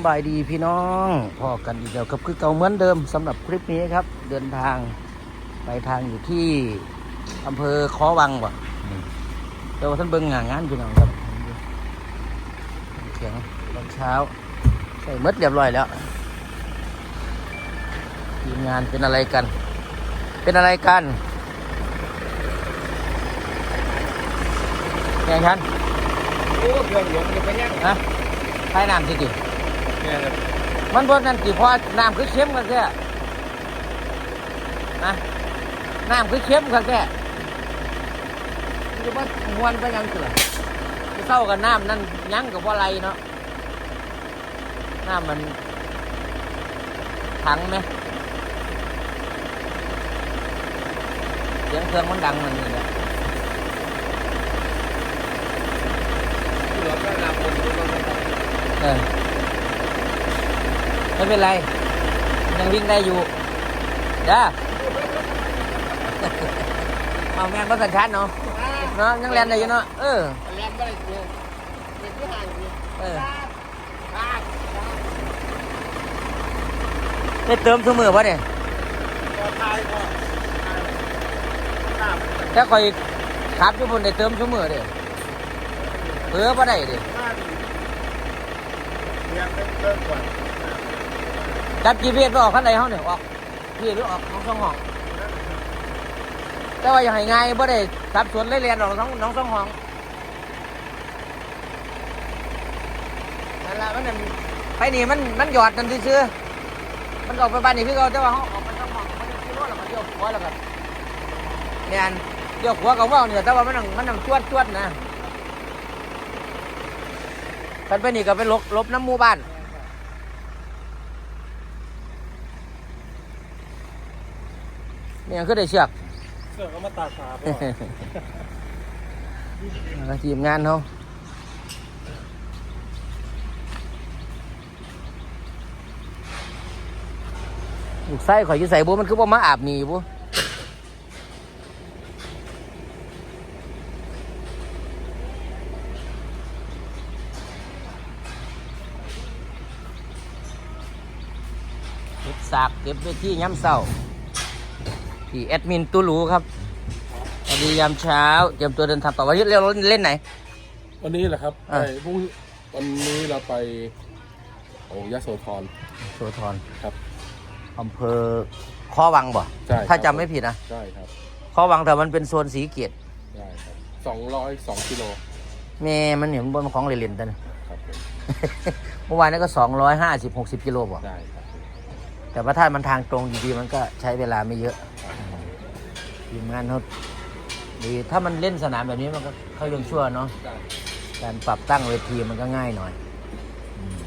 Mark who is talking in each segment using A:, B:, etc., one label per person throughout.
A: สบายดีพี่น้องพอกันอีกแล้วกับคือเก่าเหมือนเดิมสำหรับคลิปนี้ครับ เดินทางไปทางอยู่ที่อำเภอคอวังว่ะอืมเดี๋ยวท่านเบิ่งงานงานพี่น้องครับเสียงตอนเช้า ใส่หมดเรียบร้อยแล้วทีมงานเป็นอะไรกัน เป็นอะไรกันแข่งขัน
B: โอ้เครื่องหลงมันไปยัง
A: ฮะใช้น้ำสิดิ
B: เนี่ยครับ
A: มันบนนั่นสิเพราะน้ำคือเข้มกันแค่นะน้ำคือเข้มกันแค่คือว่ามวนไปยังเสือเศร้ากับน้ำนั่นยั้งกับว่าไรเนาะน้ำมันถังไหมเสียงเครื่องมันดังมันนี่แหละ
B: ที่เราก็นำคนมา
A: เออ ไม่เป็นไร ยังวิ่งได้อยู่จ้าเอาแม่นบ่สัญชาติเนาะเนาะยังเรียนได้อยู่เนาะเออ
B: แรงไม่ได้เจอเป็นที่ห่างอยู่
A: เออได้เติมเสมอป่ะเนี่ย
B: ก็ก
A: ถ้าคอยขับอยู่บนได้เติมเสมอเด้เออป่ได้เด้
B: บ้านยังเป็นเลิกก่อน
A: จับ GPS ไปออกคันใดเฮาเนี่ยออกพี่หรือออกน้องสองห้อง แต่ว่าอย่างไง่ายๆบ่ได้ขับสวนเลยเรียนออกน้องน้องสองห้องนั่นละมันนั่นไปนี่มันมันหยอดนั่นซื่อมันออกไปบ้านนี่คือเขาแต่ว่าเขาออกไปสองห้องมันจะขี่รถแล้วมันเลี้ยวขวาแล้วก็เนี่ยนเลี้ยวขวาก็ว่าเนี่ยแต่ว่ามันนั่งมันนั่งจวดจวดนะกันไปนี่ก็ไปลบลบน้ำมูบ้าน เนี่ยคือได้เชือก
B: เสือก็มาตาขา
A: แล้วทีมงานเขาลูกไส้ข่อยอยู่ใส่บุมันคือว่ามาอาบหนีบุเก็บสากเก็บไปที่ย้ำเศร้า ที่แอดมินตูรูครับสวัสดียามเช้าเตรียมตัวเดินทางต่อวันนี้เราเล่นไหน
C: วันนี้แหละครับ
A: อะ
C: ไปพรุ่งวันนี้เราไปโอ้ยโสธร
A: โสธร
C: ครับ
A: อำเภอข้อวังบ่
C: ใช่
A: ถ้า
C: ครับ
A: จำไม่ผิดนะ
C: ใช่ครับ
A: ข้อวังแต่มันเป็นโซนสีเกียรติ
C: ใช่ครับสองร้อยสองกิโล
A: แม่มันเห็นบนของเล่นๆแต่นะ
C: ครับผม
A: เมื่อวานนี้ก็สองร้อยห้าสิบหกสิบกิโลบ่
C: ได้ครับ
A: แต่ว่าถ้ามันทางตรงดีๆมันก็ใช้เวลาไม่เยอะ ทีมงานเขาดีถ้ามันเล่นสนามแบบนี้มันก็เขายังชั่วเนาะ
C: ได้
A: การปรับตั้งเวทีมันก็ง่ายหน่อยอืม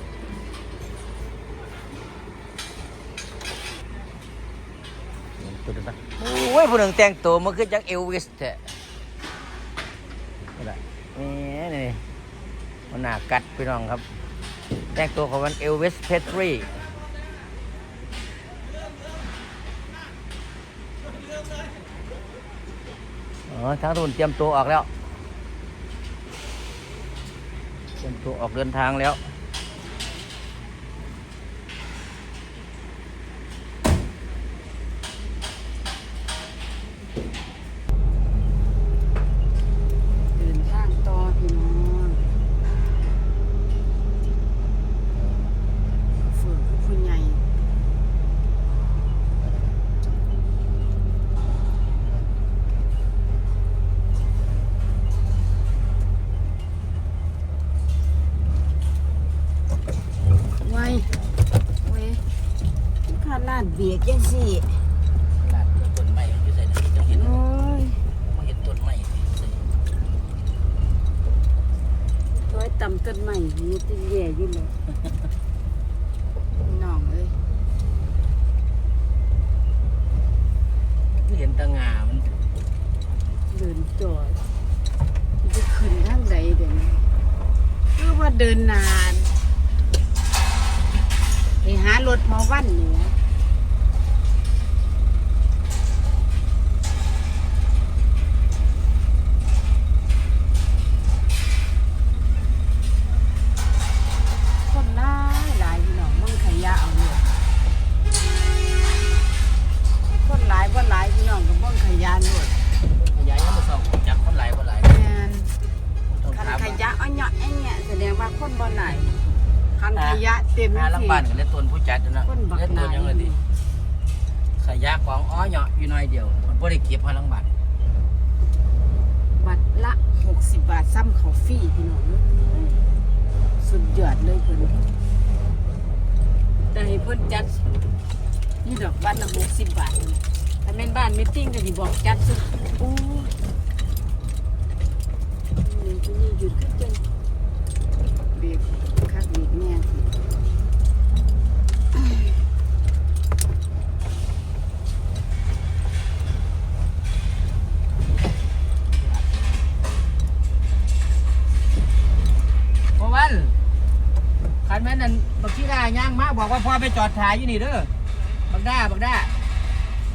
A: ตัวเดียวนะโอ้ยผู้หนึ่งแต่งตัวมันคือจังเอลวิสแท้นี่แหละนี่นี่มันหนากัดพี่น้องครับ แต่งตัวของมันเอลวิสเพทรี ออทางทุนเตรียมตัวออกแล้ว เตรียมตัวออกเดินทางแล้ว
D: เดินทางต่อพี่น้องฝึกคุณใหญ่ไว้เว้ยข้าลาดเบียกยังสิ
A: ลาดต้นไม้อยู่ใส่ไหนจะเห็น
D: โอ้ย
A: มาเห็นต้นไม้
D: ร้อยตำต้นใหม่นี่จะแย่อยิ่งเลยน้องเอ้ย
A: ที่เห็นตะงามัน
D: เดินจอดจะขึ้นทางใดเดี๋ยวนี้คือว่าเดินนานไปหารถมาวันเนี่ยคนห น้องก็บ้องขยันด้วย
A: ขยา
D: นยั
A: งมาสองจับคนไห
D: ลค
A: นไหลแ
D: มน
A: คันข
D: ยะอ้อยเนี่ยอ้อยเนี่ยแสดงว่าคนบ่ไหนคันขยะเต็มที่
A: หาลังบานกันเล่นตนผู้จัดนะเล่
D: น
A: ต
D: น
A: ยังไงดิขยะของอ้อยอยู่น้อยเดียว มันบ่ได้เก็บพาลังบ้าน
D: บัตรละหกสิบบาทซ้ำเขาฟรีพี่น้องสุดยอดเลยคนแต่อนได้เพื่นจัดนี่ดอกบัตรละหกสิบบาท แม่นบ้านมีตติ้งก็สิบอกจัดสุดโอ้นี่ที่นี่หยุดคือจังเบรกคักเบรกแน่สิ
A: เพราะวันคันแม่นนั่นบักขี้ได้ย่างมาบอกว่าพ่อไปจอดถ่ายอยู่นี่เด้อบักด้าบักด้า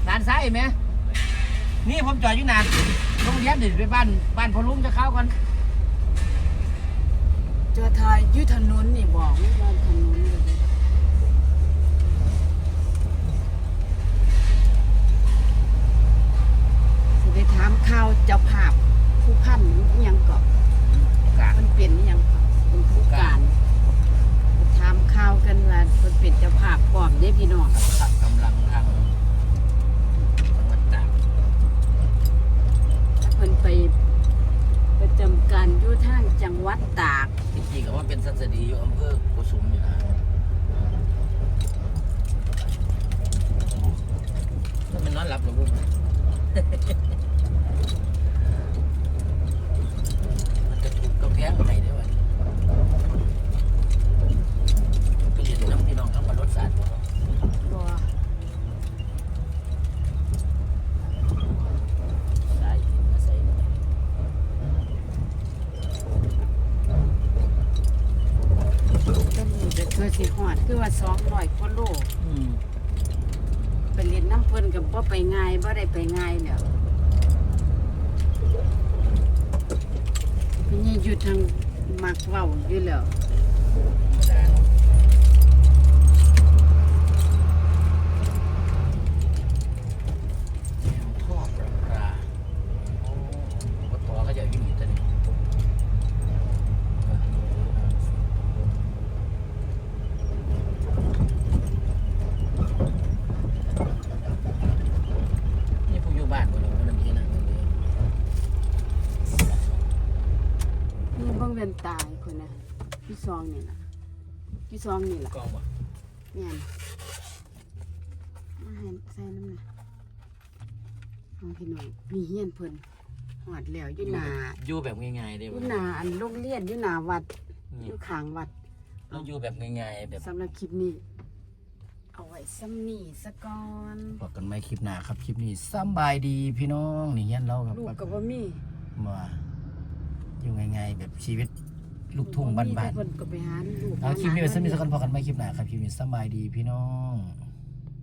A: ด้านซ้ายเห็นไหมนี่ผมจอดอยู่นานโรงเรียนเดี๋ยวไปบ้านบ้านพอลุงจะเข้าก่อน
D: เจอทายยุถนนนี่บอกไม่ว่าถนนเลยสิไปถามข่าวเจ้าภาพผู้พันยังเกาะ
A: กลาง
D: มันเป็นอิหยังเกาะเป็นผู้การไปถามข่าวกันว่ามันเป็นเจ้าภาพพร้อมเด้พี่น้อง
A: ขับกำลังทางจังหวัดตาก
D: เพิ่นไปประจำการอยู่ทางจังห วัดตาก
A: ที่จริงก็ว่าเป็นสัตดีอยู่อำเภอกุสุมอยู่นะถ้ามันนอนหลับหรือบุ้มมันจะถูกกำแพงไหนได้วะไปเรียนน้ำพี่น้องทั้งวันรถสาดบ่
D: บ่
A: สายมาใส่หน่อย
D: ต้ นนี้ก็คือสิฮอดคือว่า200กว่าโล
A: อืม
D: ไปเรียนน้ำเพิ่นกับบ่ไปง่ายบ่ได้ไปง่ายแล้วมันยังอยู่ทางมักเว้าอยู่แล้ว
A: ธรรมดาเนาะแนวท่อประปาโอ้ปตอก็จะอยู่นี่ตัวนี้นี่พวกอยู่บ้านบ่เนาะมันมีนะมันมี
D: นี่เบิ่งเว้น ตายคนน่ะพี่ซองนี่ล่ะพี่ซองนี่ล่ะ
A: กองบ่
D: แม่นมาให้ใส่น้ำน่ะน้องพี่น้องมีเฮียนเพิ่นฮอดแล้วอยู่หน้า
A: อยู่แบบง่ายๆได้
D: อ
A: บ่
D: ยู่หน้าอันโรงเรียนอยู่หน้าวัดอยู่ข้างวัด
A: เราอยู่แบบง่ายๆแบบ
D: สำหรับคลิปนี้ เอาไว้ซ้ำนี่ซะก่อน
A: บอกกันไหมคลิปหน้าครับคลิปนี้สำบายดีพี่น้องนี่เฮียนเราครับ
D: ลูกก็บ่มี
A: มาอยู่ง่ายๆแบบชีวิต ลูกทุ่งบ้าน
D: แต่เพิ่นก็ไปหาลูก
A: ๆเอาคลิปนี้ไว้สำหรับสักคนพอกันไหมคลิปหน้าครับคลิปนี้สำบายดีพี่น้อง